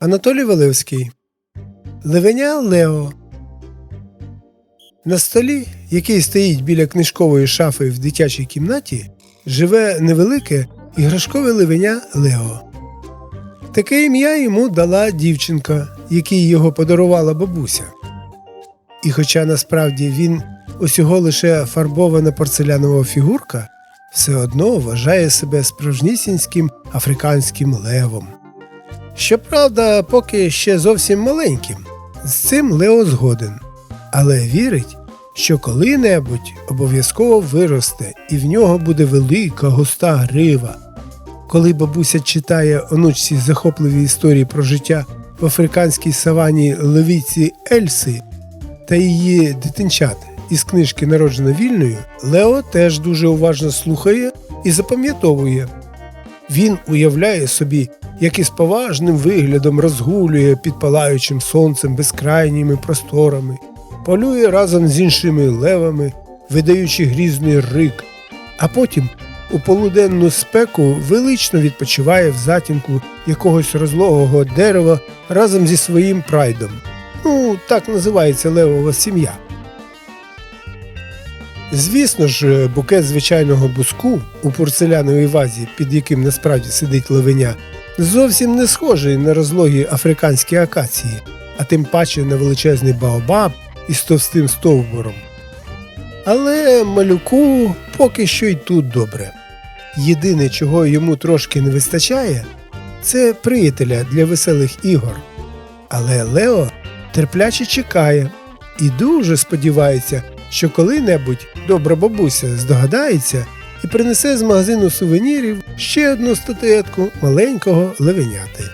Анатолій Валевський. Левеня Лео. На столі, який стоїть біля книжкової шафи в дитячій кімнаті, живе невелике іграшкове левеня Лео. Таке ім'я йому дала дівчинка, якій його подарувала бабуся. І хоча насправді він усього лише фарбована порцелянова фігурка, все одно вважає себе справжнісінським африканським левом. Щоправда, поки ще зовсім маленьким. З цим Лео згоден, але вірить, що коли-небудь обов'язково виросте і в нього буде велика густа грива. Коли бабуся читає онучці захопливі історії про життя в африканській савані левіці Ельси та її дитинчат із книжки Народжена вільною, Лео теж дуже уважно слухає і запам'ятовує. Він уявляє собі, як із поважним виглядом розгулює під палаючим сонцем безкрайніми просторами, полює разом з іншими левами, видаючи грізний рик, а потім у полуденну спеку велично відпочиває в затінку якогось розлогого дерева разом зі своїм прайдом. Ну, так називається левова сім'я. Звісно ж, букет звичайного буску у порцеляновій вазі, під яким насправді сидить левеня, зовсім не схожий на розлогі африканські акації, а тим паче на величезний баобаб із товстим стовбуром. Але малюку поки що й тут добре. Єдине, чого йому трошки не вистачає, це приятеля для веселих ігор. Але Лео терпляче чекає і дуже сподівається, що коли-небудь добра бабуся здогадається і принесе з магазину сувенірів ще одну статуетку маленького левеняти.